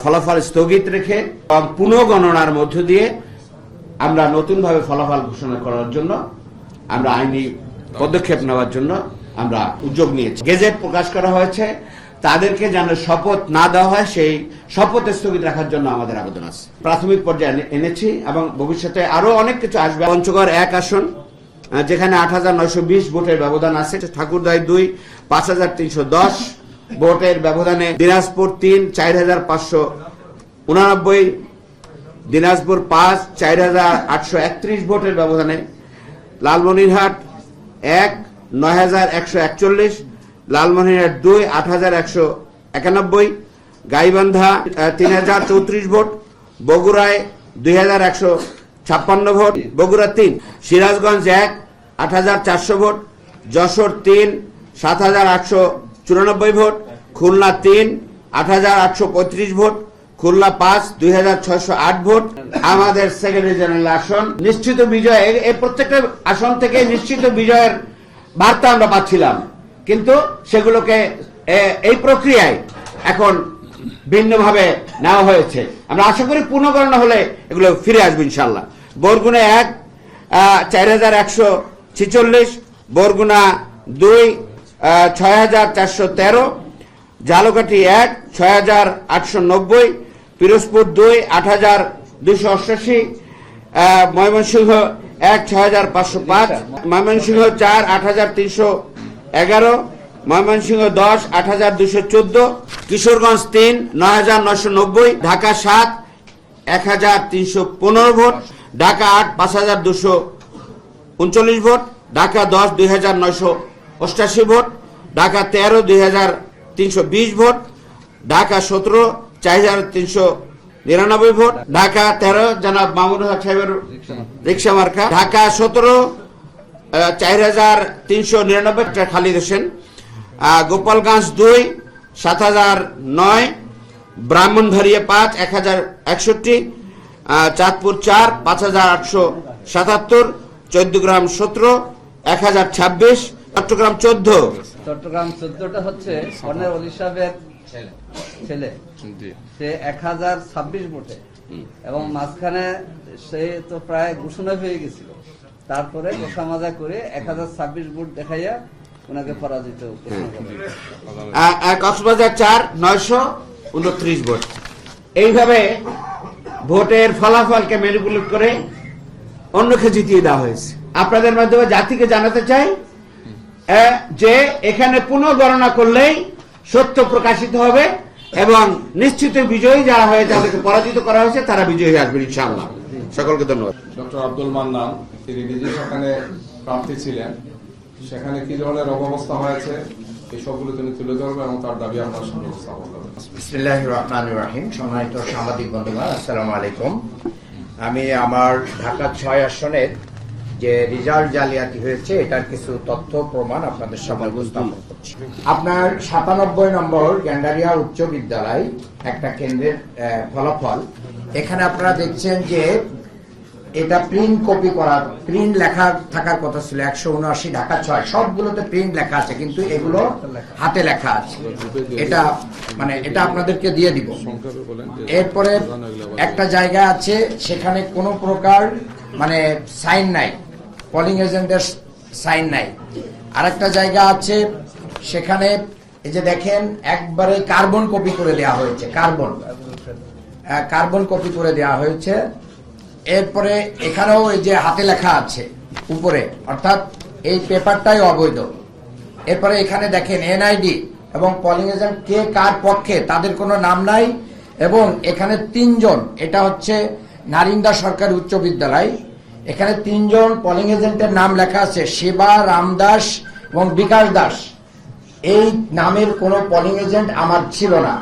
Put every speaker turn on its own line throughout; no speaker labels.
ফলাফল স্থগিত রেখে এবং পুনঃগণনার মধ্য দিয়ে আমরা নতুনভাবে ফলাফল ঘোষণা করার জন্য, আমরা আইনি পদক্ষেপ নেওয়ার জন্য আমরা উদ্যোগ নিয়েছি। গেজেট প্রকাশ করা হয়েছে। তাদেরকে যেন শপথ না দেওয়া হয়, সেই শপথ স্থগিত রাখার জন্য আমাদের আবেদন আছে। প্রাথমিক পর্যায়ে এনে- এনেছি এবং ভবিষ্যতে আরও অনেক কিছু আসবে। পঞ্চগড় এক আসন যেখানে আট হাজার নয়শো বিশ ভোটের ব্যবধান আছে। ঠাকুরদাই দুই, পাঁচ হাজার তিনশো দশ ভোটের ব্যবধানে দিনাজপুর তিন, চার হাজার পাঁচশো উনানব্বই, দিনাজপুর পাঁচ, চার হাজার আটশো একত্রিশ ভোটের ব্যবধানে, লালমনিরহাট এক, নয় হাজার একশো একচল্লিশ, লালমনিরহাট দুই, আট হাজার একশো একানব্বই, গাইবান্ধা তিন হাজার চৌত্রিশ ভোট, বগুড়ায় দুই হাজার একশো ছাপ্পান্ন ভোট, বগুড়া তিন, সিরাজগঞ্জ এক, আট হাজার চারশো ভোট, যশোর তিন, সাত হাজার আটশো চুরানব্বই ভোট, খুলনা তিন, আট হাজার আটশো পঁয়ত্রিশ ভোট, খুলনা পাঁচ, দুই হাজার ছয়শো আট ভোট। আমাদের সেক্রেটারি জেনারেল আসন, নিশ্চিত বিজয় এই- এই প্রত্যেকটা আসন থেকে নিশ্চিত বিজয়ের বার্তা আমরা পাচ্ছিলাম। কিন্তু সেগুলোকে এই প্রক্রিয়ায় এখন ভিন্নভাবে নেওয়া হয়েছে। আমরা আশা করি পুনর্গণনা হলে এগুলো ফিরে আসবে ইনশাল্লাহ বরগুনে এক চার হাজার একশো ছিচল্লিশ, বরগুনা দুই ছয় হাজার চারশো তেরো ঝালকাঠি এক, ছয় হাজার আটশো নব্বই, পিরোজপুর দুই, আট হাজার দুশো অষ্টাশি ময়মনসিংহ এক, ছয় হাজার পাঁচশো পাঁচ, ময়মনসিংহ চার, আট হাজার তিনশো এগারো, ময়মনসিংহ দশ, আট হাজার দুশো চোদ্দ, কিশোরগঞ্জ তিন, নয় হাজার নশো নব্বই, ঢাকা সাত, এক হাজার তিনশো পনেরো ভোট, ঢাকা আট, পাঁচ হাজার দুশো উনচল্লিশ ভোট, ঢাকা দশ, দুই হাজার নয়শো অষ্টাশি ভোট, ঢাকা তেরো, দুই হাজার তিনশো বিশ ভোট, ঢাকা সতেরো, চার হাজার তিনশো নিরানব্বই ভোট, ঢাকা তেরো, জনাব মামুন হক সাহেবের রিক্সা মার্কা, ঢাকা সতেরো চার হাজার তিনশো নিরানব্বই খালিদ হোসেন গোপালগঞ্জ দুই, সাত হাজার নয়, ব্রাহ্মণবাড়িয়া পাঁচ, এক হাজার একষট্টি চাঁদপুর চার, পাঁচ হাজার আটশো সাতাত্তর, চৌদ্দগ্রাম সতেরো, এক হাজার ছাব্বিশ চট্টগ্রাম চোদ্দ।
চট্টগ্রাম চোদ্দটা হচ্ছে কর্নেল অলি সাহেবের ছেলে। সে এক হাজার ছাব্বিশ ভোটে। এবং মাঝখানে সে তো প্রায় ঘোষণা হয়ে গেছিল। তারপরে কথা মাজা করে এক হাজার ছাব্বিশ ভোট দেখাইয়া ওনাকে পরাজিত
কক্সবাজার চার নয়শো উনত্রিশ ভোট। এইভাবে ভোটের ফলাফলকে ম্যানিপুলেট করে অন্যকে জিতিয়ে দেওয়া হয়েছে। আপনাদের মাধ্যমে জাতিকে জানাতে চাই যে এখানে পুনঃগণনা করলেই সত্য প্রকাশিত হবে এবং নিশ্চিত বিজয়ী যারা হয়ে যাদেরকে পরাজিত করা হয়েছে তারা বিজয়ী হয়ে আসবেন ইনশাআল্লাহ। সকলকে ধন্যবাদ।
ডক্টর আব্দুল মান্নান তিনি নিজে সেখানে প্রার্থী ছিলেন। সেখানে কি ধরনের অবস্থা হয়েছে এই সবগুলো তিনি তুলে ধরবেন এবং তার দাবি আপনার সামনে উপস্থাপন করবেন।
বিসমিল্লাহ রহমান রাহিম। সম্মানিত সাংবাদিক বন্ধুগণ আসসালামু আলাইকুম। আমি আমার ঢাকা ছয় আসনের যে রেজাল্ট জালিয়াতি হয়েছে এটার কিছু তথ্য প্রমাণ আপনাদের সামনে উপস্থাপন করছি। আপনার সাতানব্বই নম্বর গ্যান্ডারিয়া উচ্চ বিদ্যালয় একটা কেন্দ্রের ফলাফল। এখানে আপনারা দেখছেন যে এটা প্রিন্ট কপি করা প্রিন্ট লেখা থাকার কথা ছিল একশো উনআশি ঢাকা ছয় সবগুলোতে প্রিন্ট লেখা আছে কিন্তু এগুলো হাতে লেখা আছে। এটা মানে এটা আপনাদেরকে দিয়ে দিব। এরপরে একটা জায়গা আছে সেখানে কোনো প্রকার মানে সাইন নাই। পলিং এজেন্টের সাইন নাই। আরেকটা জায়গা আছে, সেখানে এই যে দেখেন, একবারে কার্বন কপি করে দেওয়া হয়েছে কার্বন কার্বন কপি করে দেওয়া হয়েছে। এরপরে এখানেও এই যে হাতে লেখা আছে, উপরে, অর্থাৎ এই পেপারটাই অবৈধ। এরপরে এখানে দেখেন এনআইডি এবং পলিং এজেন্ট কে কার পক্ষে, তাদের কোনো নাম নাই, এবং এখানে তিনজন, এটা হচ্ছে নারিন্দা সরকার উচ্চ বিদ্যালয় এখানে তিনজন পলিং এজেন্টের নাম লেখা আছে, শিবা রামদাস এবং বিকাশ দাস। এই নামের কোনো পলিং এজেন্ট আমার ছিল না।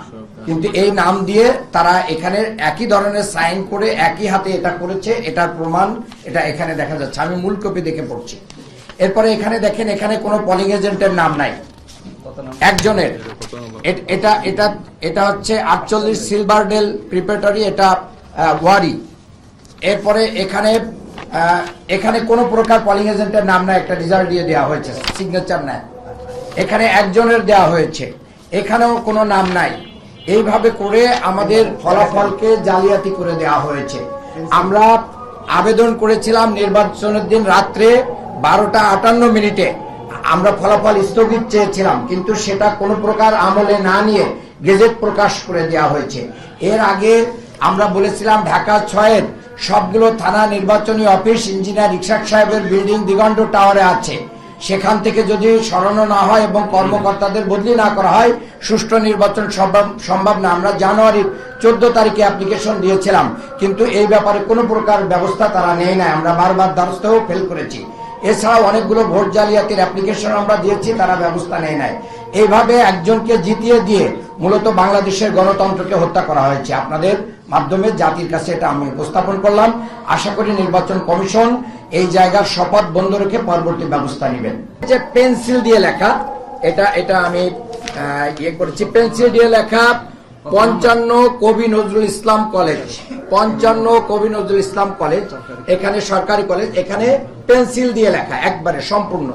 কিন্তু এই নাম দিয়ে তারা এখানে একই ধরনের সাইন করে একই হাতে এটা করেছে, এটার প্রমাণ এটা এখানে দেখা যাচ্ছে। আমি মূল কপি দেখে পড়ছি। এরপরে এখানে দেখেন, এখানে কোনো পলিং এজেন্টের নাম নাই। একজনের। এটা এটা এটা হচ্ছে আটচল্লিশ সিলভার ডেল প্রিপারেটরি এটা ওয়ারি। এরপরে এখানে এখানে কোনো প্রকার পলিং এজেন্টের নাম না একটা রেজাল্ট দিয়ে দেওয়া হয়েছে সিগনেচার নাই। এখানে একজনের দেওয়া হয়েছে, এখানেও কোনো নাম নাই। এইভাবে করে আমাদের ফলাফলকে জালিয়াতি করে দেওয়া হয়েছে। আমরা আবেদন করেছিলাম নির্বাচনের দিন রাত্রে বারোটা আটান্ন মিনিটে। আমরা ফলাফল স্থগিত চেয়েছিলাম, কিন্তু সেটা কোনো প্রকার আমলে না নিয়ে গেজেট প্রকাশ করে দেওয়া হয়েছে। এর আগে আমরা বলেছিলাম ঢাকা ছয়ের সবগুলো থানা নির্বাচনী অফিস ইঞ্জিনিয়ার ইকশাক সাহেবের বিল্ডিং দিগন্ত টাওয়ারে আছে। সেখান থেকে যদি সরানো না হয় এবং কর্মকর্তাদের বদলি না করা হয়, সুষ্ঠু নির্বাচন সম্ভব না। আমরা জানুয়ারির চোদ্দ তারিখে অ্যাপ্লিকেশন দিয়েছিলাম, কিন্তু এই ব্যাপারে কোনো প্রকার ব্যবস্থা তারা নেয় না আমরা বারবার দ্বারস্থ ফেল করেছি। এছাড়াও অনেকগুলো ভোট জালিয়াতির অ্যাপ্লিকেশন আমরা দিয়েছি, তারা ব্যবস্থা নেয় নাই। এইভাবে একজনকে জিতিয়ে দিয়ে মূলত বাংলাদেশের গণতন্ত্রকে হত্যা করা হয়েছে। আপনাদের মাধ্যমে জাতির কাছে এটা আমি উপস্থাপন করলাম। আশা করি নির্বাচন কমিশন এই জায়গার শপথ বন্ধ রেখে পরবর্তী ব্যবস্থা নেবেন। যে পেন্সিল দিয়ে লেখা, এটা এটা আমি ইয়ে করেছি। পেন্সিল দিয়ে লেখা, পঞ্চান্ন কবি নজরুল ইসলাম কলেজ। পঞ্চান্ন কবি নজরুল ইসলাম কলেজ। এখানে সরকারি কলেজ। এখানে পেন্সিল দিয়ে লেখা, একবারে সম্পূর্ণ।